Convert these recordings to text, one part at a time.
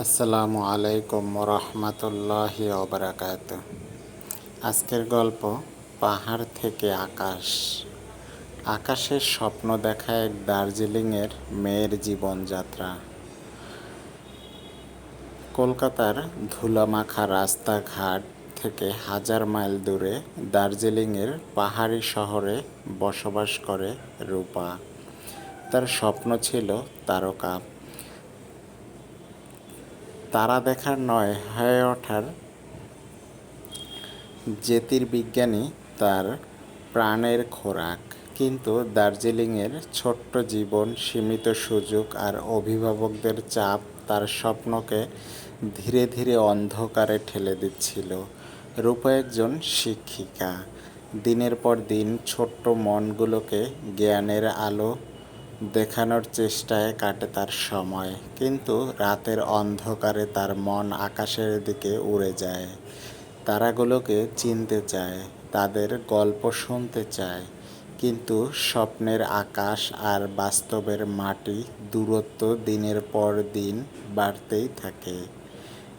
আসসালামু আলাইকুম রহমতুল্লাহ ওবরাকাত আজকের গল্প, পাহাড় থেকে আকাশ। আকাশের স্বপ্ন দেখা এক দার্জিলিংয়ের মেয়ের জীবনযাত্রা। কলকাতার ধুলামাখা রাস্তাঘাট থেকে হাজার মাইল দূরে দার্জিলিংয়ের পাহাড়ি শহরে বসবাস করে রূপা। তার স্বপ্ন ছিল তারকা। তারা দেখার নয়, হয়ে ওঠার জ্যোতির্বিজ্ঞানী তার প্রাণের খোরাক। কিন্তু দার্জিলিংয়ের ছোট্ট জীবন, সীমিত সুযোগ আর অভিভাবকদের চাপ তার স্বপ্নকে ধীরে ধীরে অন্ধকারে ঠেলে দিচ্ছিল। রূপা একজন শিক্ষিকা। দিনের পর দিন ছোট্ট মনগুলোকে জ্ঞানের আলো দেখানোর চেষ্টায় কাটে তার সময়, কিন্তু রাতের অন্ধকারে তার মন আকাশের দিকে উড়ে যায়। তারাগুলোকে চিনতে চায়, তাদের গল্প শুনতে চায়, কিন্তু স্বপ্নের আকাশ আর বাস্তবের মাটি দূরত্ব দিনের পর দিন বাড়তেই থাকে।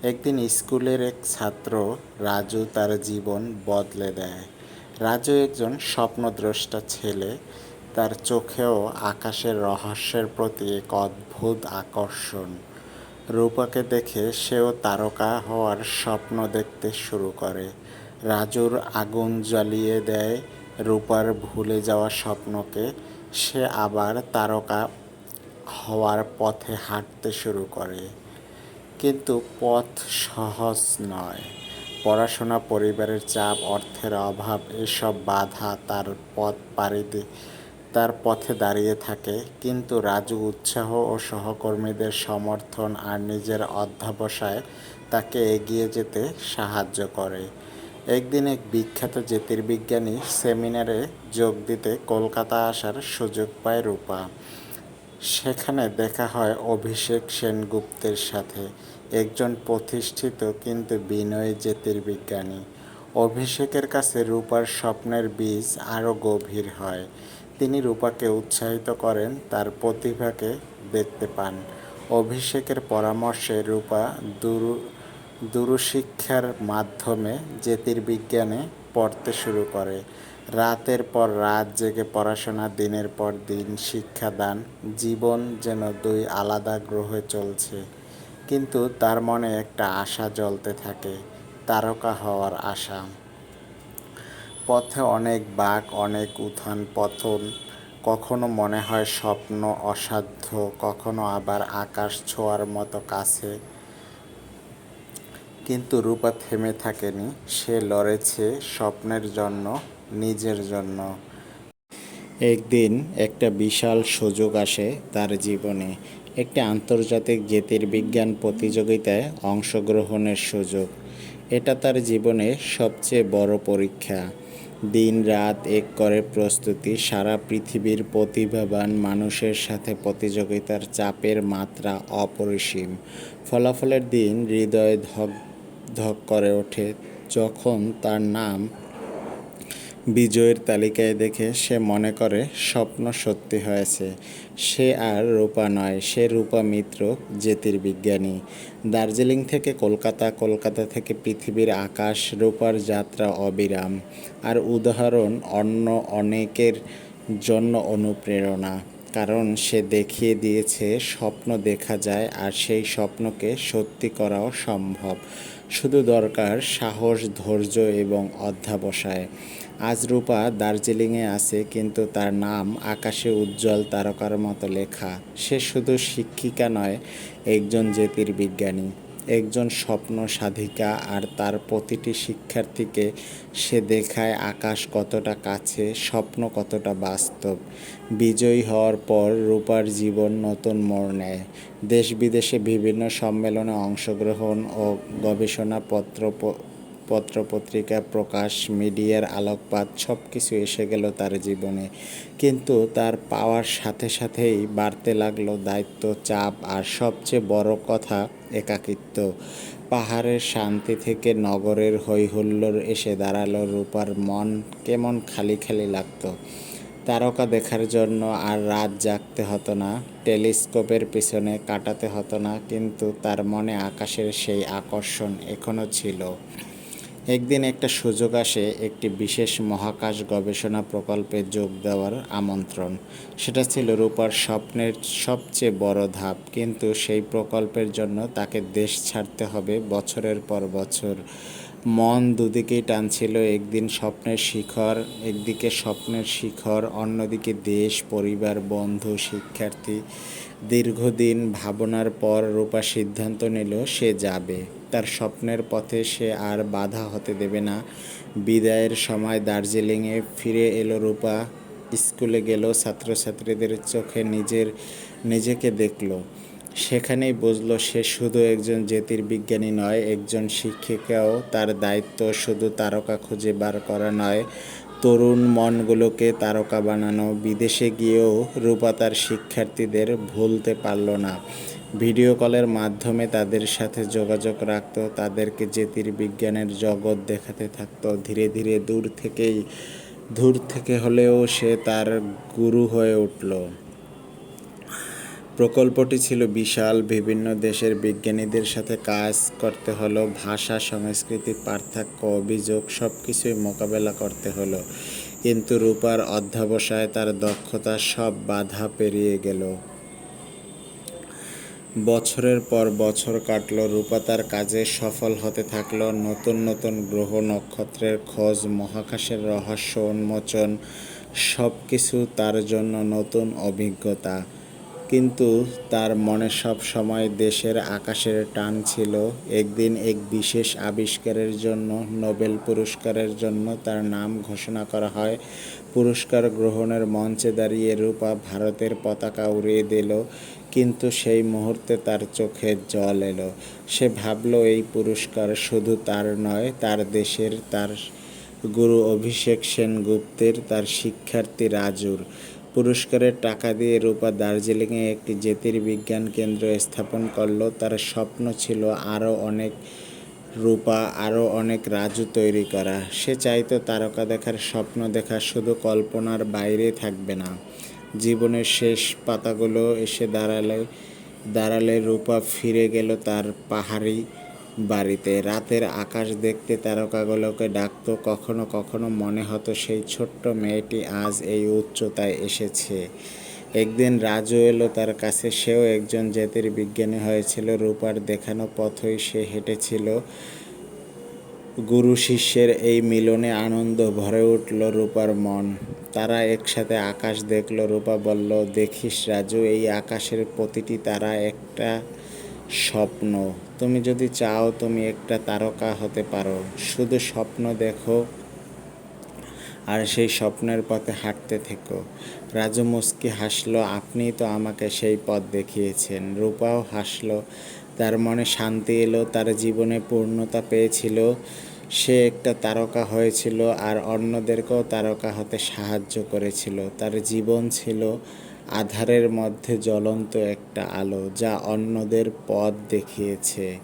একদিন স্কুলের এক ছাত্র রাজু তার জীবন বদলে দেয়। রাজু একজন স্বপ্নদ্রষ্টা ছেলে তার চোখেও আকাশের রহস্যের প্রতি এক অদ্ভুত আকর্ষণ। রূপাকে দেখে সেও তারকা হওয়ার স্বপ্ন দেখতে শুরু করে। রাজুর আগুন জ্বালিয়ে দেয় রূপার ভুলে যাওয়া স্বপ্নকে। সে আবার তারকা হওয়ার পথে হাঁটতে শুরু করে। কিন্তু পথ সহজ নয়। পড়াশোনা, পরিবারের চাপ, অর্থের অভাব, এসব বাধা তার পথ পাড়ি তার পথে দাঁড়িয়ে থাকে, কিন্তু রাজু উৎসাহ ও সহকর্মীদের সমর্থন আর নিজের অধ্যাবসায় তাকে এগিয়ে যেতে সাহায্য করে। একদিন এক বিখ্যাত জ্যোতির্বিজ্ঞানী সেমিনারে যোগ দিতে কলকাতা আসার সুযোগ পায় রূপা। সেখানে দেখা হয় অভিষেক সেনগুপ্তের সাথে, একজন প্রতিষ্ঠিত কিন্তু বিনয়ী জ্যোতির্বিজ্ঞানী। অভিষেকের কাছে রূপার স্বপ্নের বীজ আরও গভীর হয়। তিনি রূপাকে উৎসাহিত করেন, তার প্রতিভাকে দেখতে পান। অভিষেকের পরামর্শে রূপা দুরু, দুরুশিক্ষার মাধ্যমে জ্যোতির্বিজ্ঞানে পড়তে শুরু করে। রাতের পর রাত জেগে পড়াশোনা, দিনের পর দিন শিক্ষাদান জীবন যেন দুই আলাদা গ্রহে চলছে। কিন্তু তার মনে একটা আশা জ্বলতে থাকে, তারকা হওয়ার আশা। পথে অনেক বাঘ, অনেক উত্থান পতন, কখনো মনে হয় স্বপ্ন অসাধ্য, কখনো আবার আকাশ ছোঁয়ার মতো কাছে। কিন্তু রূপা থেমে থাকেনি, সে লড়েছে স্বপ্নের জন্য, নিজের জন্য। একদিন একটা বিশাল সুযোগ আসে তার জীবনে, একটি আন্তর্জাতিক জ্যোতির্বিজ্ঞান প্রতিযোগিতায় অংশগ্রহণের সুযোগ। এটা তার জীবনে সবচেয়ে বড় পরীক্ষা। দিন রাত এক করে প্রস্তুতি, সারা পৃথিবীর প্রতিভাবান মানুষের সাথে প্রতিযোগিতার চাপের মাত্রা অপরিসীম। ফলাফলের দিন হৃদয় ধক ধক করে ওঠে, যখন তার নাম বিজয়ের তালিকায় দেখে সে মনে করে, স্বপ্ন সত্যি হয়েছে। সে আর রূপা নয়, সে রূপা মিত্র জ্যোতির্বিজ্ঞানী দার্জিলিং থেকে কলকাতা কলকাতা থেকে পৃথিবীর আকাশ, রূপার যাত্রা অবিরাম। আর উদাহরণ অন্য অনেকের জন্য অনুপ্রেরণা। কারণ সে দেখিয়ে দিয়েছে, স্বপ্ন দেখা যায় আর সেই স্বপ্নকে সত্যি করাও সম্ভব। শুধু দরকার সাহস, ধৈর্য এবং অধ্যাবসায়। আজ রূপা দার্জিলিংয়ে আছে কিন্তু তার নাম আকাশে উজ্জ্বল তারকার মতো লেখা। সে শুধু শিক্ষিকা নয়, একজন জ্যোতির্বিজ্ঞানী। একজন স্বপ্ন সাধিকা আর তার প্রতিটি শিক্ষার্থীকে সে দেখায় আকাশ কতটা কাছে, স্বপ্ন কতটা বাস্তব। বিজয়ী হওয়ার পর রূপার জীবন নতুন মোড় নেয়। দেশ বিদেশে বিভিন্ন সম্মেলনে অংশগ্রহণ ও গবেষণাপত্র পত্রপত্রিকা প্রকাশ, মিডিয়ার আলোকপাত সব কিছু এসে গেল তার জীবনে। কিন্তু তার পাওয়ার সাথে সাথেই বাড়তে লাগল দায়িত্ব, চাপ আর সবচেয়ে বড় কথা, একাকিত্ব। পাহাড়ের শান্তি থেকে নগরের হৈহুল্লোর এসে দাঁড়াল রূপার মন কেমন খালি খালি লাগতো। তারকা দেখার জন্য আর রাত জাগতে হতো না, টেলিস্কোপের পিছনে কাটাতে হতো না, কিন্তু তার মনে আকাশের সেই আকর্ষণ এখনও ছিল। একদিন একটা সুযোগ আসে একটি বিশেষ মহাকাশ গবেষণা প্রকল্পে যোগ দেওয়ার আমন্ত্রণ। সেটা ছিল রূপার স্বপ্নের সবচেয়ে বড় ধাপ, কিন্তু সেই প্রকল্পের জন্য তাকে দেশ ছাড়তে হবে বছরের পর বছর। মন দুদিকেই টানছিল, একদিন স্বপ্নের শিখর, একদিকে স্বপ্নের শিখর, অন্যদিকে দেশ, পরিবার, বন্ধু, শিক্ষার্থী। দীর্ঘদিন ভাবনার পর রূপা সিদ্ধান্ত নিল, সে যাবে। তার স্বপ্নের পথে সে আর বাধা হতে দেবে না। বিদায়ের সময় দার্জিলিংয়ে ফিরে এলো রূপা। স্কুলে গেল, ছাত্রছাত্রীদের চোখে নিজের, নিজেকে দেখল। সেখানেই বুঝলো সে শুধু একজন জ্যোতির্বিজ্ঞানী নয়, একজন শিক্ষিকাও তার দায়িত্ব শুধু তারকা খুঁজে বার করা নয়। তরুণ মনগুলোকে তারকা বানানো। বিদেশে গিয়েও রূপা তার শিক্ষার্থীদের ভুলতে পারল না। ভিডিও কলের মাধ্যমে তাদের সাথে যোগাযোগ রাখত, তাদেরকে জ্যোতির্বিজ্ঞানের জগৎ দেখাতে থাকতো। ধীরে ধীরে দূর থেকেই, দূর থেকে হলেও সে তার গুরু হয়ে উঠল। প্রকল্পটি ছিল বিশাল। বিভিন্ন দেশের বিজ্ঞানীদের সাথে কাজ করতে হলো। ভাষা, সংস্কৃতি, পার্থক্য, অভিযোগ সব কিছুই মোকাবেলা করতে হলো। কিন্তু রূপার অধ্যাবসায় তার দক্ষতা সব বাধা পেরিয়ে গেল। বছরের পর বছর কাটল, রূপা তার কাজে সফল হতে থাকল। নতুন নতুন গ্রহ, নক্ষত্রের খোঁজ, মহাকাশের রহস্য, উন্মোচন সব কিছু তার জন্য নতুন অভিজ্ঞতা। কিন্তু তার মনে সব সময় দেশের আকাশের টান ছিল। একদিন এক বিশেষ আবিষ্কারের জন্য, নোবেল পুরস্কারের জন্য তার নাম ঘোষণা করা হয়। পুরস্কার গ্রহণের মঞ্চে দাঁড়িয়ে রূপা ভারতের পতাকা উড়িয়ে দিল, কিন্তু সেই মুহূর্তে তার চোখে জল এলো। সে ভাবলো, এই পুরস্কার শুধু তার নয়, তার দেশের, তার গুরু অভিষেক সেনগুপ্তের তার শিক্ষার্থী রাজুর। পুরস্কারের টাকা দিয়ে রূপা দার্জিলিংয়ে একটি জ্যোতির্বিজ্ঞান কেন্দ্র স্থাপন করল। তার স্বপ্ন ছিল আরও অনেক রূপা, আরও অনেক রাজু তৈরি করা। সে চাইতো তারকা দেখার স্বপ্ন দেখা শুধু কল্পনার বাইরে থাকবে না। জীবনের শেষ পাতাগুলো এসে দাঁড়ালে দাঁড়ালে রূপা ফিরে গেল তার পাহাড়ি বাড়িতে। রাতের আকাশ দেখতে তারকাগুলোকে ডাকতো, কখনো কখনো মনে হতো সেই ছোট্ট মেয়েটি আজ এই উচ্চতায় এসেছে। একদিন রাজু এলো তার কাছে, সেও একজন জাতির বিজ্ঞানী হয়েছিল, রূপার দেখানো পথই সে হেঁটেছিল। গুরু শিষ্যের এই মিলনে আনন্দ ভরে উঠল রূপার মন। তারা একসাথে আকাশ দেখল, রূপা বলল, দেখিস রাজু, এই আকাশের প্রতিটি তারা একটা স্বপ্ন। তুমি যদি চাও তুমি একটা তারকা হতে পারো। শুধু স্বপ্ন দেখো আর সেই স্বপ্নের পথে হাঁটতে থেকো। রাজু মুস্কি হাসলো, আপনিই তো আমাকে সেই পথ দেখিয়েছেন। রূপাও হাসলো, তার মনে শান্তি এলো, তার জীবনে পূর্ণতা পেয়েছিল। সে একটা তারকা হয়েছিল আর অন্যদেরকেও তারকা হতে সাহায্য করেছিল। তার জীবন ছিল আধারের মধ্যে জ্বলন্ত একটা আলো যা অন্যদের পথ দেখিয়েছে।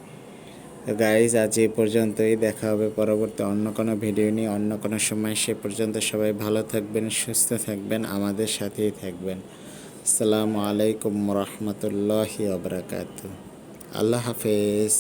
গাইজ আজ এই পর্যন্তই। দেখা হবে পরবর্তী অন্য কোনো ভিডিও নিয়ে, অন্য কোনো সময়। সে পর্যন্ত সবাই ভালো থাকবেন, সুস্থ থাকবেন, আমাদের সাথেই থাকবেন। আসসালামু আলাইকুম রহমতুল্লাহি আবরাকাত আল্লাহ হাফেজ।